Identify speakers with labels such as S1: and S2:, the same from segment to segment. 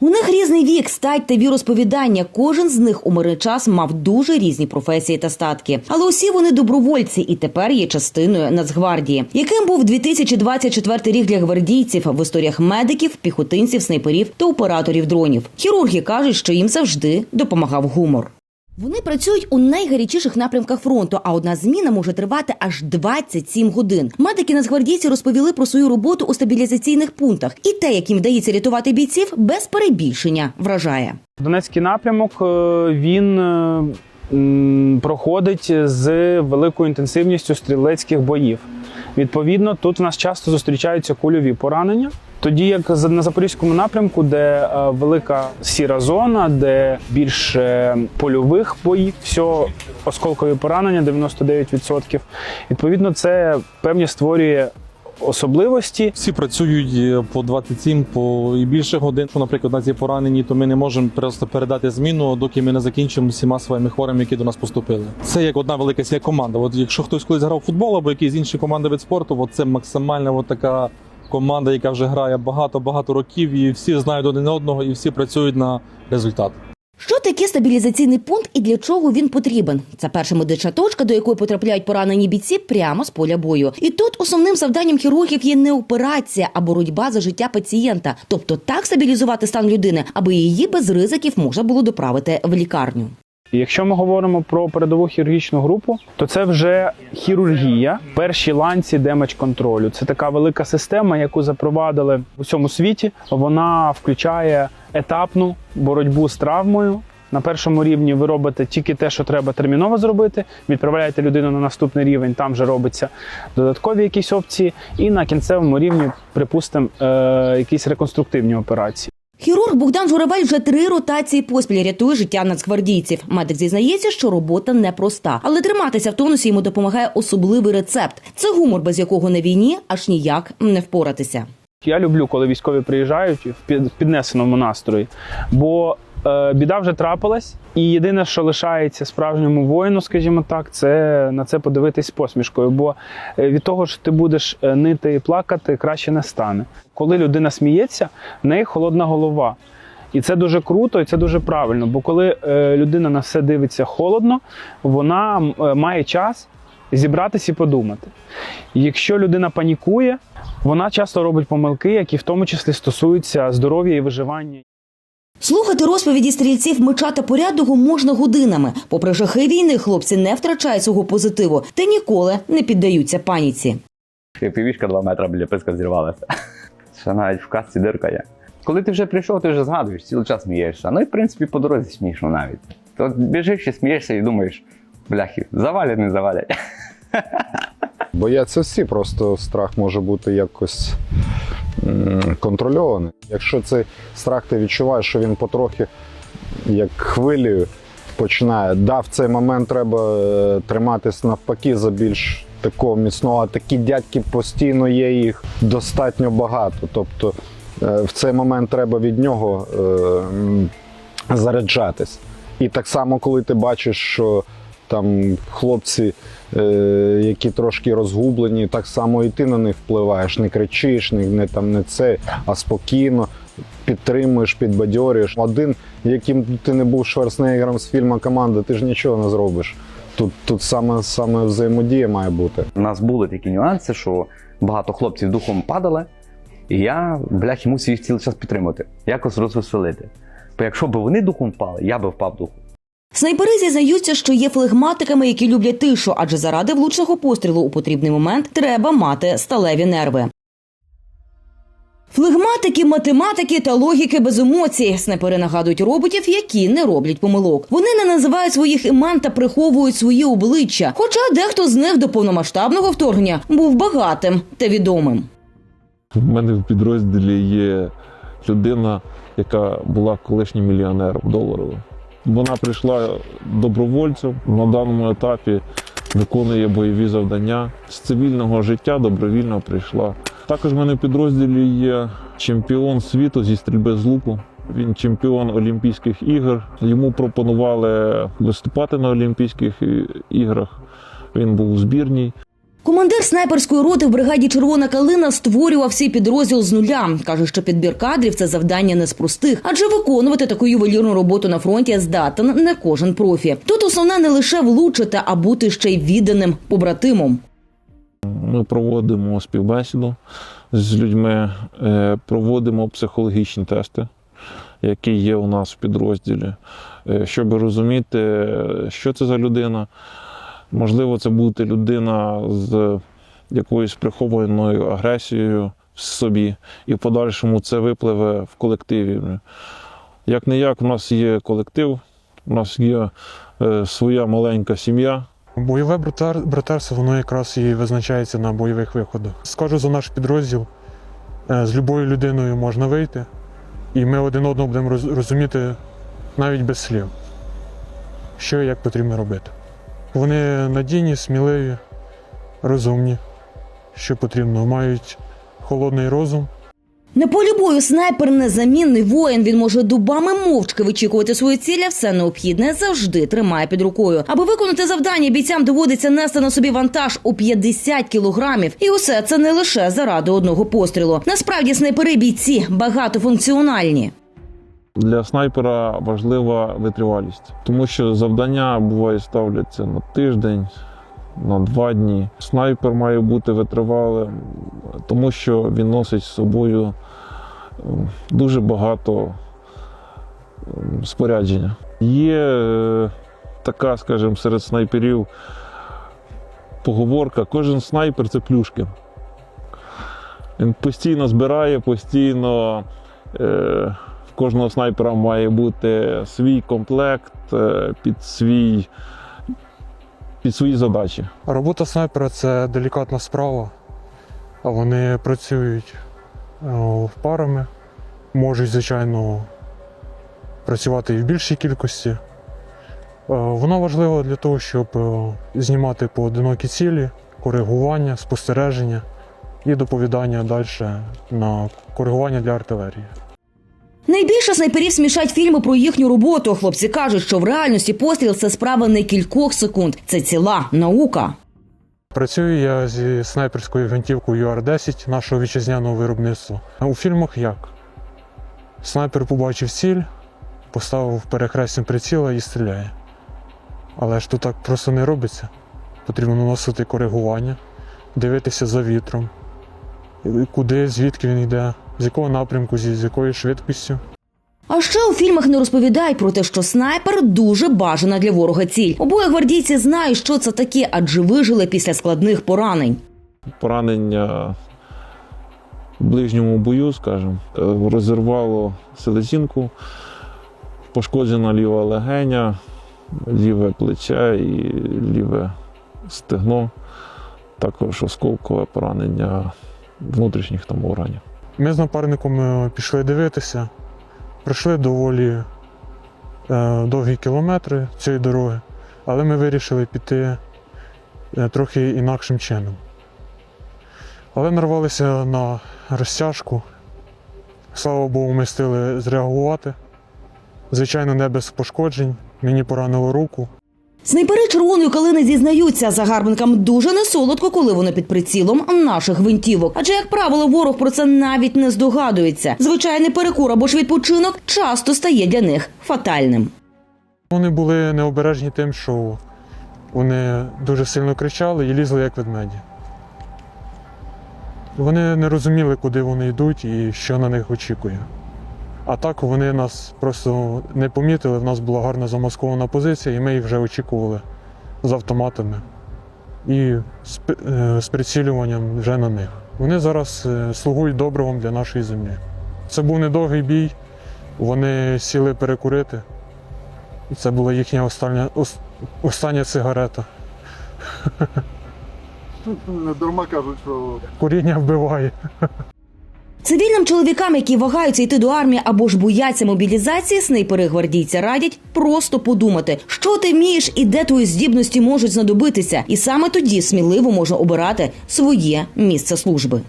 S1: У них різний вік, стать та віросповідання. Кожен з них у мирний час мав дуже різні професії та статки. Але усі вони добровольці і тепер є частиною Нацгвардії. Яким був 2024 рік для гвардійців в історіях медиків, піхотинців, снайперів та операторів дронів. Хірурги кажуть, що їм завжди допомагав гумор. Вони працюють у найгарячіших напрямках фронту, а одна зміна може тривати аж 27 годин. Медики нацгвардійці розповіли про свою роботу у стабілізаційних пунктах, і те, як їм вдається рятувати бійців, без перебільшення вражає.
S2: Донецький напрямок е, він е, проходить з великою інтенсивністю стрілецьких боїв. Відповідно, тут в нас часто зустрічаються кульові поранення. Тоді як на запорізькому напрямку, де е, велика сіра зона, де більше польових боїв, все осколкові поранення 99%. Відповідно, це певні створює особливості.
S3: Всі працюють е, по 27 по і більше годин. Що, наприклад, нас є поранені, то ми не можемо просто передати зміну, доки ми не закінчимо всіма своїми хворими, які до нас поступили. Це як одна велика сія команда. От якщо хтось колись грав в футбол або якісь інші команди від спорту, от це максимальна от така команда, яка вже грає багато-багато років, і всі знають один одного, і всі працюють на результат.
S1: Що таке стабілізаційний пункт і для чого він потрібен? Це перша медична точка, до якої потрапляють поранені бійці прямо з поля бою. І тут основним завданням хірургів є не операція, а боротьба за життя пацієнта, тобто так стабілізувати стан людини, аби її без ризиків можна було доправити в лікарню.
S2: Якщо ми говоримо про передову хірургічну групу, то це вже хірургія, перші ланці демедж контролю. Це така велика система, яку запровадили в усьому світі. Вона включає етапну боротьбу з травмою. На першому рівні ви робите тільки те, що треба терміново зробити. Відправляєте людину на наступний рівень, там вже робиться додаткові якісь опції. І на кінцевому рівні, припустимо, е, якісь реконструктивні операції.
S1: Хірург Богдан Журавель вже три ротації поспіль рятує життя нацгвардійців. Медик зізнається, що робота непроста, але триматися в тонусі йому допомагає особливий рецепт. Це гумор, без якого на війні аж ніяк не впоратися.
S2: Я люблю, коли військові приїжджають в піднесеному настрої, бо біда вже трапилась, і єдине, що лишається справжньому воїну, скажімо так, це на це подивитись посмішкою. Бо е, від того, що ти будеш е, нити і плакати, краще не стане. Коли людина сміється, в неї холодна голова. І це дуже круто, і це дуже правильно. Бо коли е, людина на все дивиться холодно, вона е, має час зібратися і подумати. Якщо людина панікує, вона часто робить помилки, які в тому числі стосуються здоров'я і виживання.
S1: Слухати розповіді стрільців меча та порядного можна годинами. Попри жахи війни, хлопці не втрачають свого позитиву та ніколи не піддаються паніці.
S4: Півішка 2 метра біля писка зірвалася. Ще навіть в касці дирка є. Коли ти вже прийшов, ти вже згадуєш, цілий час смієшся. Ну і в принципі по дорозі смішно навіть. То біжиш і смієшся і думаєш, бляхи, завалять, не завалять.
S5: Бояться всі, просто страх може бути якось контрольований. Якщо цей страх ти відчуваєш, що він потрохи як хвилею починає. Да, в цей момент треба е, триматись навпаки за більш такого міцного, а такі дядьки постійно є їх достатньо багато. Тобто е, в цей момент треба від нього е, заряджатись. І так само, коли ти бачиш, що там хлопці, е, які трошки розгублені, так само і ти на них впливаєш, не кричиш, не, не там не це, а спокійно підтримуєш, підбадьорюєш. Один, яким ти не був Шварценеггером з фільму Команда, ти ж нічого не зробиш. Тут, тут саме, саме взаємодія має бути.
S4: У нас були такі нюанси, що багато хлопців духом падали, і я, бляхи, мусив їх цілий час підтримати, якось розвеселити. Бо якщо б вони духом впали, я би впав духом.
S1: Снайпери зізнаються, що є флегматиками, які люблять тишу, адже заради влучного пострілу у потрібний момент треба мати сталеві нерви. Флегматики, математики та логіки без емоцій. Снайпери нагадують роботів, які не роблять помилок. Вони не називають своїх імен та приховують свої обличчя. Хоча дехто з них до повномасштабного вторгнення був багатим та відомим.
S6: У мене в підрозділі є людина, яка була колишнім мільйонером доларовим. Вона прийшла добровольцем на даному етапі, виконує бойові завдання. З цивільного життя добровільно прийшла. Також в мене в підрозділі є чемпіон світу зі стрільби з луку. Він чемпіон Олімпійських ігор. Йому пропонували виступати на Олімпійських іграх. Він був у збірній.
S1: Командир снайперської роти в бригаді Червона калина створював свій підрозділ з нуля. каже, що підбір кадрів це завдання не з простих, адже виконувати таку ювелірну роботу на фронті здатен не кожен профі. Тут основне не лише влучити, а бути ще й відданим побратимом.
S6: Ми проводимо співбесіду з людьми, е, проводимо психологічні тести, які є у нас в підрозділі, е, щоб розуміти, е, що це за людина. Можливо, це бути людина з якоюсь прихованою агресією в собі, і в подальшому це випливе в колективі. Як не як, у нас є колектив, у нас є е, своя маленька сім'я.
S7: Бойове братер- братерство воно якраз і визначається на бойових виходах. Скажу за наш підрозділ, е, з любою людиною можна вийти, і ми один одного будемо роз- розуміти навіть без слів, що і як потрібно робити. Вони надійні, сміливі, розумні, що потрібно, мають холодний розум.
S1: На полі бою снайпер незамінний воїн. Він може дубами мовчки вичікувати свої цілі. Все необхідне завжди тримає під рукою. Аби виконати завдання, бійцям доводиться нести на собі вантаж у 50 кілограмів. І усе це не лише заради одного пострілу. Насправді снайпери бійці багатофункціональні.
S6: Для снайпера важлива витривалість, тому що завдання буває ставляться на тиждень, на два дні. Снайпер має бути витривалим, тому що він носить з собою ем, дуже багато ем, спорядження. Є е, така, скажімо, серед снайперів поговорка: кожен снайпер це плюшкін. Він постійно збирає, постійно. Е, кожного снайпера має бути свій комплект е, під свій під свої задачі.
S7: Робота снайпера це делікатна справа. Вони працюють е, парами, можуть, звичайно, працювати і в більшій кількості. Е, Вона важлива для того, щоб знімати поодинокі цілі, коригування, спостереження і доповідання далі на коригування для артилерії.
S1: Найбільше снайперів смішать фільми про їхню роботу. Хлопці кажуть, що в реальності постріл це справа не кількох секунд, це ціла наука.
S7: Працюю я зі снайперською гвинтівкою UR-10 нашого вітчизняного виробництва. У фільмах як? Снайпер побачив ціль, поставив перехрестям приціла і стріляє. Але ж тут так просто не робиться. Потрібно наносити коригування, дивитися за вітром, куди, звідки він йде, з якого напрямку, зі- з якою швидкістю.
S1: А ще у фільмах не розповідають про те, що снайпер дуже бажана для ворога ціль. Обоє гвардійці знають, що це таке, адже вижили після складних поранень.
S6: Поранення в ближньому бою, скажімо, е, розірвало селезінку, пошкоджена ліва легеня, ліве плече і ліве стегно, також осколкове поранення внутрішніх там органів.
S7: Ми з напарником е, пішли дивитися, пройшли доволі е, довгі кілометри цієї дороги, але ми вирішили піти е, трохи інакшим чином. Але нарвалися на розтяжку. Слава Богу, ми встигли зреагувати. Звичайно, не без пошкоджень. Мені поранило руку.
S1: Снайпери червоної калини зізнаються, загарбникам дуже несолодко, коли вони під прицілом наших гвинтівок. Адже, як правило, ворог про це навіть не здогадується. Звичайний перекур або ж відпочинок часто стає для них фатальним.
S7: Вони були необережні тим, що вони дуже сильно кричали і лізли як ведмеді. Вони не розуміли, куди вони йдуть і що на них очікує. А так вони нас просто не помітили, в нас була гарна замаскована позиція, і ми їх вже очікували з автоматами і з, е, з прицілюванням вже на них. Вони зараз е, слугують добривом для нашої землі. Це був недовгий бій, вони сіли перекурити. І це була їхня остання, ос- остання сигарета.
S8: Не дарма кажуть, що
S7: Куріння вбиває.
S1: Цивільним чоловікам, які вагаються йти до армії або ж бояться мобілізації, снайпери гвардійця радять просто подумати, що ти вмієш і де твої здібності можуть знадобитися, і саме тоді сміливо можна обирати своє місце служби.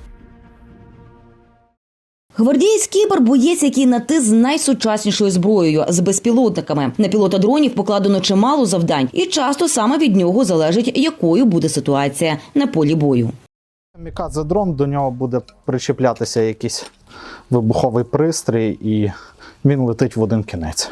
S1: Гвардієць кібер боєць, який на ти з найсучаснішою зброєю з безпілотниками. На пілота дронів покладено чимало завдань, і часто саме від нього залежить, якою буде ситуація на полі бою.
S9: Мікадзе дрон до нього буде причіплятися якийсь вибуховий пристрій, і він летить в один кінець.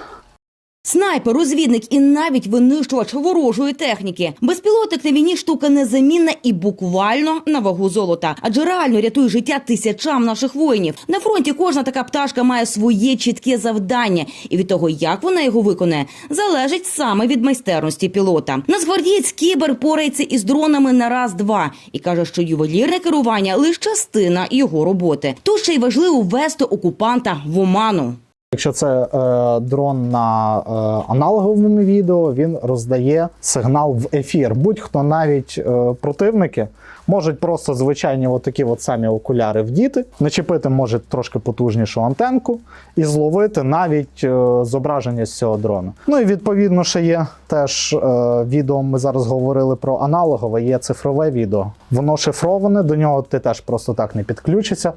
S1: Снайпер, розвідник і навіть винищувач ворожої техніки. Безпілотник на війні штука незамінна і буквально на вагу золота, адже реально рятує життя тисячам наших воїнів. На фронті кожна така пташка має своє чітке завдання, і від того, як вона його виконає, залежить саме від майстерності пілота. Нацгвардієць кібер порається із дронами на раз-два і каже, що ювелірне керування лише частина його роботи. Тут ще й важливо ввести окупанта в оману.
S9: Якщо це е, дрон на е, аналоговому відео, він роздає сигнал в ефір. Будь-хто, навіть е, противники, можуть просто звичайні отакі от самі окуляри вдіти, начепити може трошки потужнішу антенку і зловити навіть е, зображення з цього дрона. Ну і відповідно ще є теж е, відео. Ми зараз говорили про аналогове, є цифрове відео. Воно шифроване, до нього ти теж просто так не підключиться.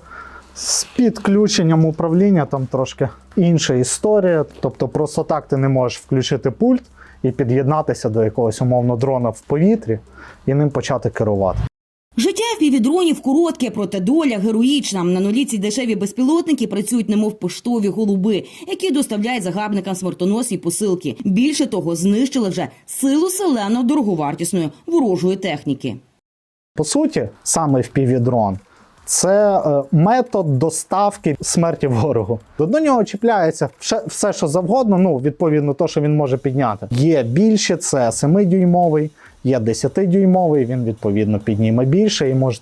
S9: З підключенням управління там трошки інша історія. Тобто, просто так ти не можеш включити пульт і під'єднатися до якогось умовно дрона в повітрі і ним почати керувати.
S1: Життя впівдронів коротке, проте доля героїчна. На нулі ці дешеві безпілотники працюють немов поштові голуби, які доставляють загарбникам смертоносні посилки. Більше того, знищили вже силу селено дороговартісної ворожої техніки.
S9: По суті, саме впівдрон це е, метод доставки смерті ворогу. До нього чіпляється все, що завгодно. Ну, відповідно, то, що він може підняти. Є більше, це 7-дюймовий, є 10-дюймовий, він відповідно підніме більше і може,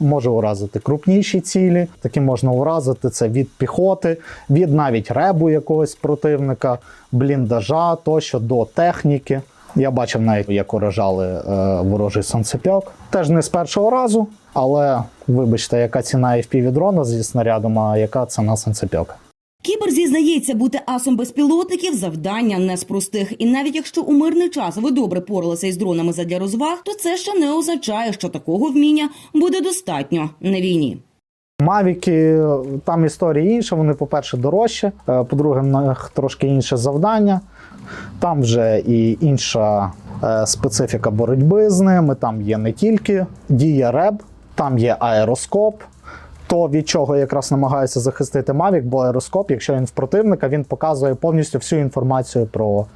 S9: може уразити крупніші цілі. Такі можна уразити це від піхоти, від навіть ребу якогось противника, бліндажа тощо до техніки. Я бачив навіть, як уражали е, ворожий сонцепьок. Теж не з першого разу, але вибачте, яка ціна FPV дрона зі снарядом, а яка ціна сонцепьока.
S1: Кібер зізнається, бути асом безпілотників завдання не з простих. І навіть якщо у мирний час ви добре поралися із дронами задля розваг, то це ще не означає, що такого вміння буде достатньо на війні.
S9: Мавіки, там історія інша, вони, по-перше, дорожчі, е, по-друге, в них трошки інше завдання. Там вже і інша е, специфіка боротьби з ними. Там є не тільки дія реб, там є аероскоп. То від чого якраз намагається захистити Мавік, бо аероскоп, якщо він в противника, він показує повністю всю інформацію про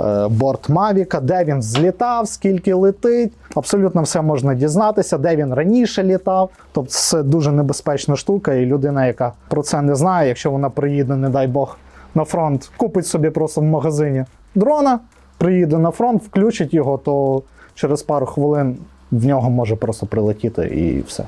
S9: е, борт Мавіка, де він злітав, скільки летить. Абсолютно все можна дізнатися, де він раніше літав. Тобто це дуже небезпечна штука, і людина, яка про це не знає, якщо вона приїде, не дай Бог, на фронт, купить собі просто в магазині дрона, приїде на фронт, включить його, то через пару хвилин в нього може просто прилетіти і все.